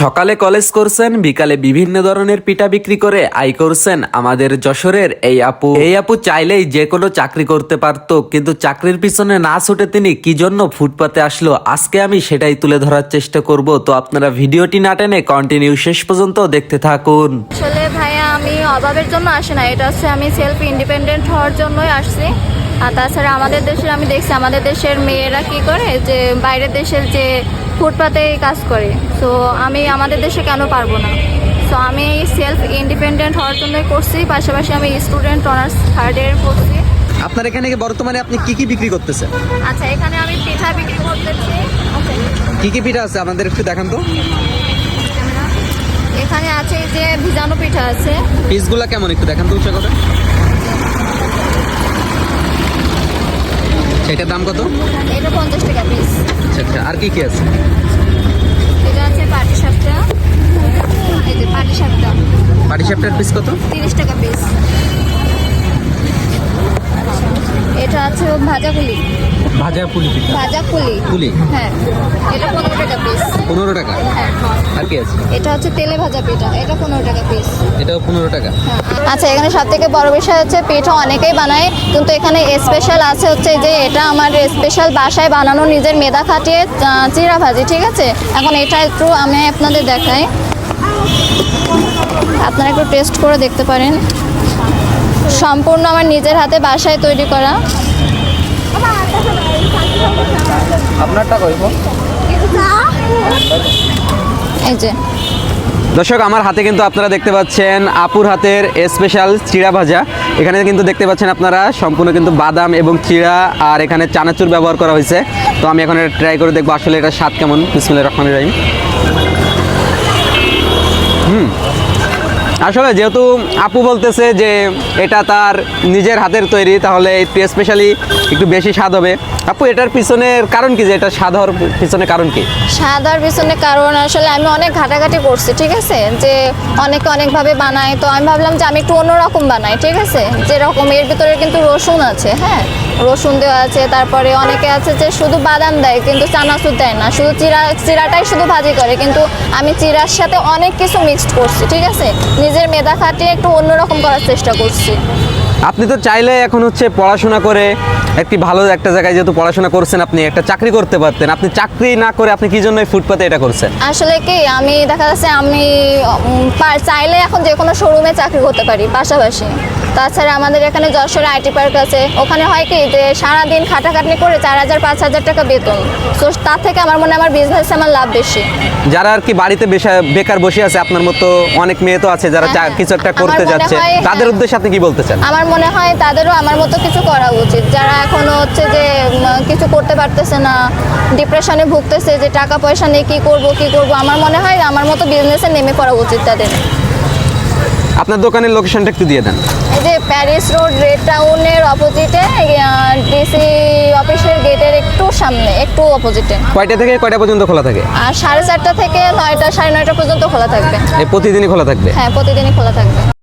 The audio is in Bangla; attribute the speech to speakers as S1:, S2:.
S1: সকালে কলেজ করছেন, বিকালে বিভিন্ন ধরনের পিঠা বিক্রি করে আয় করছেন আমাদের যশোরের এই আপু। এই আপু চাইলেই যে কোনো চাকরি করতে পারতো, কিন্তু চাকরির পিছনে না ছুটে তিনি কি জন্য ফুটপাতে আসলো, আজকে আমি সেটাই তুলে ধরার চেষ্টা করব। তো আপনারা ভিডিওটি না টেনে কন্টিনিউ শেষ পর্যন্ত দেখতে থাকুন।
S2: আসলে ভাইয়া, আমি অভাবের জন্য আসি না এটা হচ্ছে আমি সেলফ ইন্ডিপেন্ডেন্ট হওয়ার জন্যই আসছি। আর তাছাড়া আমাদের দেশের, আমি দেখছি আমাদের দেশের মেয়েরা কি করে, যে বাইরের দেশের যে ফুটপাতে কাজ করে। তো আমি আমাদের দেশে কেন পারব না? সো আমি সেলফ ইন্ডিপেন্ডেন্ট হওয়ার জন্যই করছি পাশাপাশি আমি স্টুডেন্ট অনার্স থার্ড ইয়ার করছি।
S3: আপনার এখানে বর্তমানে আপনি কি কি বিক্রি করতেছেন?
S2: আচ্ছা এখানে আমি পিঠা বিক্রি করতেছি।
S3: কি কি পিঠা আছে? আমাদের একটু দেখান তো।
S2: এখানে আছে যে ভিজানো পিঠা আছে।
S3: পিসগুলা কেমন? একটু দেখান তো উৎসাহ করে। এটার দাম কত?
S2: এটা পঞ্চাশ টাকা পিস
S3: আচ্ছা আচ্ছা আর কি কি আছে?
S2: এটা আছে পাটি সাপটা এই যে পাটি সাপটা
S3: পাটি সাপটার পিস কত?
S2: তিরিশ টাকা পিস এটা আছে ভাজা কুলি
S3: ভাজা পুলি পিঠা
S2: ভাজা কুলি
S3: পুলি?
S2: হ্যাঁ। এটা পনেরো টাকা পিস
S3: পনেরো টাকা?
S2: হ্যাঁ।
S3: আর কি আছে?
S2: এটা হচ্ছে তেলে ভাজা পিঠা। এটা পনেরো টাকা পিস
S3: এটাও পনেরো টাকা।
S2: আচ্ছা এখানে সব থেকে বড় বিষয় হচ্ছে পিঠা অনেকেই বানায় কিন্তু এখানে স্পেশাল আছে হচ্ছে যে এটা আমার স্পেশাল বাসায় বানানো নিজের মেদা খাটিয়ে চিড়া ভাজি ঠিক আছে? এখন এটা একটু আমি আপনাদের দেখাই। আপনারা একটু টেস্ট করে দেখতে পারেন। সম্পূর্ণ আমার নিজের হাতে বাসায় তৈরি করা।
S3: আপনারটা কইব
S2: এই যে।
S3: দর্শক আমার হাতে কিন্তু আপনারা দেখতে পাচ্ছেন আপুর হাতের স্পেশাল চিড়া ভাজা। এখানে কিন্তু দেখতে পাচ্ছেন আপনারা সম্পূর্ণ কিন্তু বাদাম এবং চিড়া আর এখানে চানাচুর ব্যবহার করা হয়েছে। তো আমি এখন এটা ট্রাই করে দেখব আসলে এটা স্বাদ কেমন। বিসমুল্লাহ রহমান রাহিম। আসলে যেহেতু আপু বলতেছে যে এটা তার নিজের হাতের তৈরি, তাহলে একটু স্পেশালি একটু বেশি স্বাদ হবে। আপু, এটার পিছনের কারণ কি যে? এটা স্বাদ হওয়ার পিছনে কারণ কি?
S2: সাদার পিছনে কারণ আসলে আমি অনেক ঘাটাঘাটি করছি, ঠিক আছে? যে অনেকে অনেকভাবে বানায়, তো আমি ভাবলাম যে আমি একটু অন্যরকম বানাই, ঠিক আছে? যেরকম এর ভিতরে কিন্তু রসুন আছে হ্যাঁ? রসুন দেওয়া আছে তারপরে অনেকে আছে যে শুধু বাদাম দেয় কিন্তু চানাচুর দেয় না। শুধু চিরা চিরাটাই শুধু ভাজি করে কিন্তু আমি চিরার সাথে অনেক কিছু মিক্সড করছি ঠিক আছে? নিজের মেধা খাটিয়ে একটু অন্যরকম করার চেষ্টা করছি।
S3: আপনি তো চাইলে এখন হচ্ছে পড়াশোনা করে একটি ভালো একটা জায়গায় যেহেতু পড়াশোনা করছেন আপনি একটা চাকরি করতে পারতেন। আপনি চাকরি না করে আপনি কি জন্য ফুটপাতে এটা করছেন?
S2: আসলে কি আমি দেখা যাচ্ছে আমি চাইলে এখন যে কোনো শোরুমে চাকরি করতে পারি পাশাপাশি। তাছাড়া আমাদের এখানে যশোরে আইটি পার্ক আছে ওখানে হয় কি যে সারাদিন খাটাখাটনি করে চার হাজার পাঁচ হাজার টাকা বেতন। তো তার থেকে আমার মনে হয় আমার বিজনেসে আমার লাভ বেশি।
S3: যারা আর কি বাড়িতে বেকার বসে আছে আপনার মতো অনেক মেয়ে তো আছে যারা
S2: হ্যাঁ,
S3: কিছু একটা
S2: আমার
S3: করতে যাচ্ছে তাদের
S2: হ্যাঁ।
S3: উদ্দেশ্যে আপনি কি বলতে চান?
S2: আমার মনে হয় তাদেরও আমার মতো কিছু করা উচিত। যারা এখনও হচ্ছে যে কিছু করতে পারতেছে না ডিপ্রেশনে ভুগতেছে যে টাকা পয়সা নেই কি করব কি করব আমার মনে হয় আমার মতো বিজনেসে নেমে পড়া উচিত তাদের।
S3: আপনার দোকানের লোকেশনটা একটু দিয়ে দেন।
S2: এই যে প্যারিস রোড রেড টাউনের অপোজিটে ডিসি অফিসের গেটের একটু সামনে একটু অপোজিটে
S3: কয়টা থেকে কয়টা পর্যন্ত খোলা থাকে?
S2: আর সাড়ে চারটা থেকে নয়টা সাড়ে নয়টা পর্যন্ত খোলা থাকবে।
S3: প্রতিদিনই খোলা থাকবে?
S2: হ্যাঁ প্রতিদিনই খোলা থাকবে।